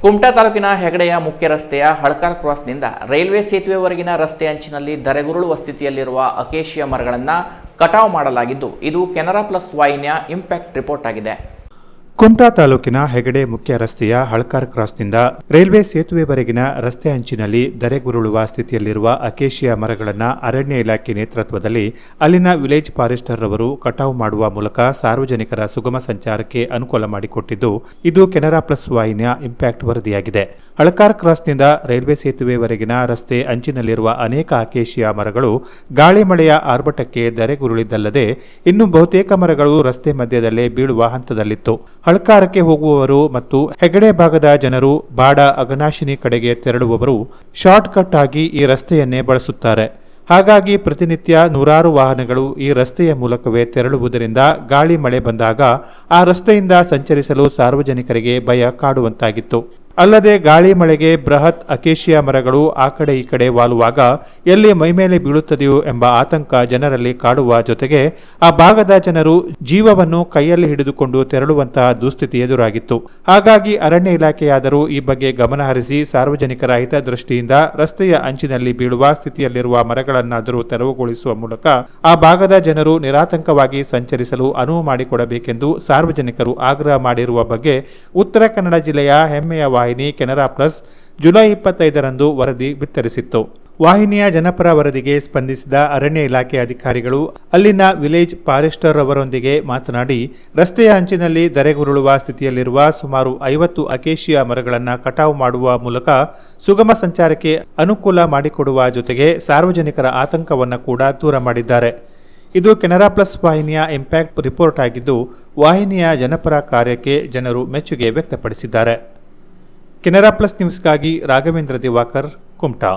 ಕುಮಟಾ ತಾಲೂಕಿನ ಹೆಗಡೆಯ ಮುಖ್ಯ ರಸ್ತೆಯ ಹಳ್ಕಾರ್ ಕ್ರಾಸ್ನಿಂದ ರೈಲ್ವೆ ಸೇತುವೆವರೆಗಿನ ರಸ್ತೆ ಅಂಚಿನಲ್ಲಿ ಧರೆಗುರುಳುವ ಸ್ಥಿತಿಯಲ್ಲಿರುವ ಅಕೇಶಿಯ ಮರಗಳನ್ನು ಕಟಾವು ಮಾಡಲಾಗಿದ್ದು, ಇದು ಕೆನರಾ ಪ್ಲಸ್ ವಾಹಿನಿಯ ಇಂಪ್ಯಾಕ್ಟ್ ರಿಪೋರ್ಟ್ ಆಗಿದೆ. ಕುಮಟಾ ತಾಲೂಕಿನ ಹೆಗಡೆ ಮುಖ್ಯ ರಸ್ತೆಯ ಹಳ್ಕಾರ್ ಕ್ರಾಸ್ನಿಂದ ರೈಲ್ವೆ ಸೇತುವೆವರೆಗಿನ ರಸ್ತೆ ಅಂಚಿನಲ್ಲಿ ದರೆಗುರುಳುವ ಸ್ಥಿತಿಯಲ್ಲಿರುವ ಅಕೇಶಿಯಾ ಮರಗಳನ್ನು ಅರಣ್ಯ ಇಲಾಖೆ ನೇತೃತ್ವದಲ್ಲಿ ಅಲ್ಲಿನ ವಿಲೇಜ್ ಫಾರೆಸ್ಟರ್ ರವರು ಕಟಾವು ಮಾಡುವ ಮೂಲಕ ಸಾರ್ವಜನಿಕರ ಸುಗಮ ಸಂಚಾರಕ್ಕೆ ಅನುಕೂಲ ಮಾಡಿಕೊಟ್ಟಿದ್ದು, ಇದು ಕೆನರಾ ಪ್ಲಸ್ ವಾಹಿನಿಯ ಇಂಪ್ಯಾಕ್ಟ್ ವರದಿಯಾಗಿದೆ. ಹಳ್ಕಾರ್ ಕ್ರಾಸ್ನಿಂದ ರೈಲ್ವೆ ಸೇತುವೆವರೆಗಿನ ರಸ್ತೆ ಅಂಚಿನಲ್ಲಿರುವ ಅನೇಕ ಅಕೇಶಿಯ ಮರಗಳು ಗಾಳಿ ಮಳೆಯ ಆರ್ಭಟಕ್ಕೆ ದರೆಗುರುಳಿದ್ದಲ್ಲದೆ ಇನ್ನು ಬಹುತೇಕ ಮರಗಳು ರಸ್ತೆ ಮಧ್ಯದಲ್ಲೇ ಬೀಳುವ ಹಂತದಲ್ಲಿತ್ತು. ಹಳ್ಕಾರಕ್ಕೆ ಹೋಗುವವರು ಮತ್ತು ಹೆಗಡೆ ಭಾಗದ ಜನರು ಬಾಡ ಅಗನಾಶಿನಿ ಕಡೆಗೆ ತೆರಳುವವರು ಶಾರ್ಟ್ಕಟ್ ಆಗಿ ಈ ರಸ್ತೆಯನ್ನೇ ಬಳಸುತ್ತಾರೆ. ಹಾಗಾಗಿ ಪ್ರತಿನಿತ್ಯ ನೂರಾರು ವಾಹನಗಳು ಈ ರಸ್ತೆಯ ಮೂಲಕವೇ ತೆರಳುವುದರಿಂದ ಗಾಳಿ ಮಳೆ ಬಂದಾಗ ಆ ರಸ್ತೆಯಿಂದ ಸಂಚರಿಸಲು ಸಾರ್ವಜನಿಕರಿಗೆ ಭಯ ಕಾಡುವಂತಾಗಿತ್ತು. ಅಲ್ಲದೆ ಗಾಳಿ ಮಳೆಗೆ ಬೃಹತ್ ಅಕೇಶಿಯಾ ಮರಗಳು ಆ ಕಡೆ ಈ ಕಡೆ ವಾಲುವಾಗ ಎಲ್ಲಿ ಮೈಮೇಲೆ ಬೀಳುತ್ತದೆಯೋ ಎಂಬ ಆತಂಕ ಜನರಲ್ಲಿ ಕಾಡುವ ಜೊತೆಗೆ ಆ ಭಾಗದ ಜನರು ಜೀವವನ್ನು ಕೈಯಲ್ಲಿ ಹಿಡಿದುಕೊಂಡು ತೆರಳುವಂತಹ ದುಸ್ಥಿತಿ ಎದುರಾಗಿತ್ತು. ಹಾಗಾಗಿ ಅರಣ್ಯ ಇಲಾಖೆಯಾದರೂ ಈ ಬಗ್ಗೆ ಗಮನಹರಿಸಿ ಸಾರ್ವಜನಿಕರ ಹಿತದೃಷ್ಟಿಯಿಂದ ರಸ್ತೆಯ ಅಂಚಿನಲ್ಲಿ ಬೀಳುವ ಸ್ಥಿತಿಯಲ್ಲಿರುವ ಮರಗಳನ್ನಾದರೂ ತೆರವುಗೊಳಿಸುವ ಮೂಲಕ ಆ ಭಾಗದ ಜನರು ನಿರಾತಂಕವಾಗಿ ಸಂಚರಿಸಲು ಅನುವು ಮಾಡಿಕೊಡಬೇಕೆಂದು ಸಾರ್ವಜನಿಕರು ಆಗ್ರಹ ಮಾಡಿರುವ ಬಗ್ಗೆ ಉತ್ತರ ಕನ್ನಡ ಜಿಲ್ಲೆಯ ಹೆಮ್ಮೆಯ ವಾಹಿನಿ ಕೆನರಾ ಪ್ಲಸ್ ಜುಲೈ ಇಪ್ಪತ್ತೈದರಂದು ವರದಿ ಬಿತ್ತರಿಸಿತ್ತು. ವಾಹಿನಿಯ ಜನಪರ ವರದಿಗೆ ಸ್ಪಂದಿಸಿದ ಅರಣ್ಯ ಇಲಾಖೆ ಅಧಿಕಾರಿಗಳು ಅಲ್ಲಿನ ವಿಲೇಜ್ ಫಾರೆಸ್ಟರ್ ಅವರೊಂದಿಗೆ ಮಾತನಾಡಿ, ರಸ್ತೆಯ ಅಂಚಿನಲ್ಲಿ ಧರೆಗುರುಳುವ ಸ್ಥಿತಿಯಲ್ಲಿರುವ ಸುಮಾರು ಐವತ್ತು ಅಕೇಶಿಯಾ ಮರಗಳನ್ನು ಕಟಾವು ಮಾಡುವ ಮೂಲಕ ಸುಗಮ ಸಂಚಾರಕ್ಕೆ ಅನುಕೂಲ ಮಾಡಿಕೊಡುವ ಜೊತೆಗೆ ಸಾರ್ವಜನಿಕರ ಆತಂಕವನ್ನು ಕೂಡ ದೂರ ಮಾಡಿದ್ದಾರೆ. ಇದು ಕೆನರಾ ಪ್ಲಸ್ ವಾಹಿನಿಯ ಇಂಪ್ಯಾಕ್ಟ್ ರಿಪೋರ್ಟ್ ಆಗಿದ್ದು, ವಾಹಿನಿಯ ಜನಪರ ಕಾರ್ಯಕ್ಕೆ ಜನರು ಮೆಚ್ಚುಗೆ ವ್ಯಕ್ತಪಡಿಸಿದ್ದಾರೆ. ಕೆನರಾ ಪ್ಲಸ್ ನ್ಯೂಸ್ಗಾಗಿ ರಾಘವೇಂದ್ರ ದಿವಾಕರ್ ಕುಮಟಾ